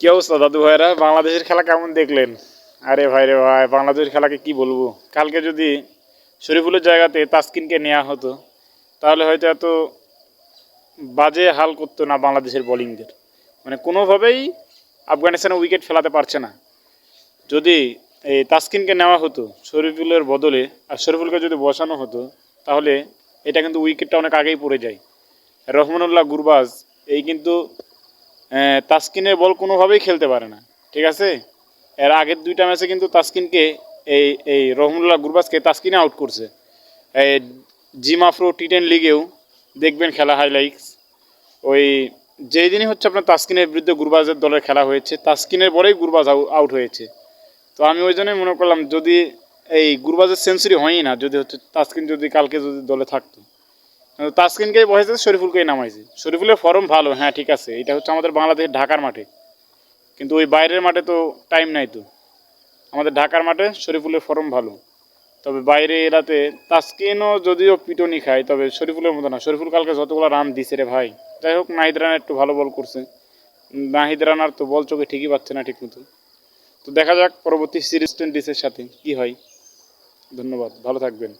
কি অবস্থা, দাদু ভাইরা বাংলাদেশের খেলা কেমন দেখলেন? আরে ভাই রে ভাই, বাংলাদেশের খেলাকে কি বলব? কালকে যদি শরীফুলের জায়গাতে তাসকিনকে নেওয়া হতো, তাহলে হয়তো এত বাজে হাল করতো না বাংলাদেশের বোলিংদের। মানে কোনোভাবেই আফগানিস্তানে উইকেট ফেলাতে পারছে না। যদি এই তাসকিনকে নেওয়া হতো শরীফুলের বদলে, আর শরীফুলকে যদি বসানো হতো, তাহলে এটা কিন্তু উইকেটটা অনেক আগেই পড়ে যায়। রহমানুল্লাহ গুরবাজ, এই কিন্তু তাসকিনের বল কোনোভাবেই খেলতে পারে না, ঠিক আছে? এর আগের দুইটা ম্যাচে কিন্তু তাস্কিনকে এই এই রহমুল্লাহ গুরবাজকে তাসকিনে আউট করছে। এই জিম আফ্রো টি টেন লিগেও দেখবেন খেলা হাইলাইটস ওই, যেই দিনই হচ্ছে আপনার তাস্কিনের বিরুদ্ধে গুরবাজের দলের খেলা হয়েছে, তাস্কিনের পরেই গুরবাজ আউট হয়েছে। তো আমি ওই জন্যই মনে করলাম, যদি এই গুরবাজের সেঞ্চুরি হয়ই না, যদি হচ্ছে তাস্কিন যদি কালকে যদি দলে থাকতো। কিন্তু তাসকিনকেই বসেছে, শরীফুলকেই নামাইছে। শরীফুলের ফর্ম ভালো হ্যাঁ ঠিক আছে। এটা হচ্ছে আমাদের বাংলাদেশের ঢাকার মাঠে। কিন্তু ওই বাইরের মাঠে তো টাইম নাই তো। আমাদের ঢাকার মাঠে শরীফুলের ফর্ম ভালো। তবে বাইরে এরাতে তাসকিনও যদিও পিটনি খায়, তবে শরীফুলের মতো না। শরীফুল কালকে যতগুলো রান দিছে রে ভাই। যাই হোক, নাহিদ রানা একটু ভালো বল করছে। নাহিদ রানার তো বল চোখে ঠিকই পাচ্ছে না ঠিক মতো তো দেখা যাক পরবর্তী সিরিজ টোয়েন্টিসের সাথে কি হয়। ধন্যবাদ, ভালো থাকবেন।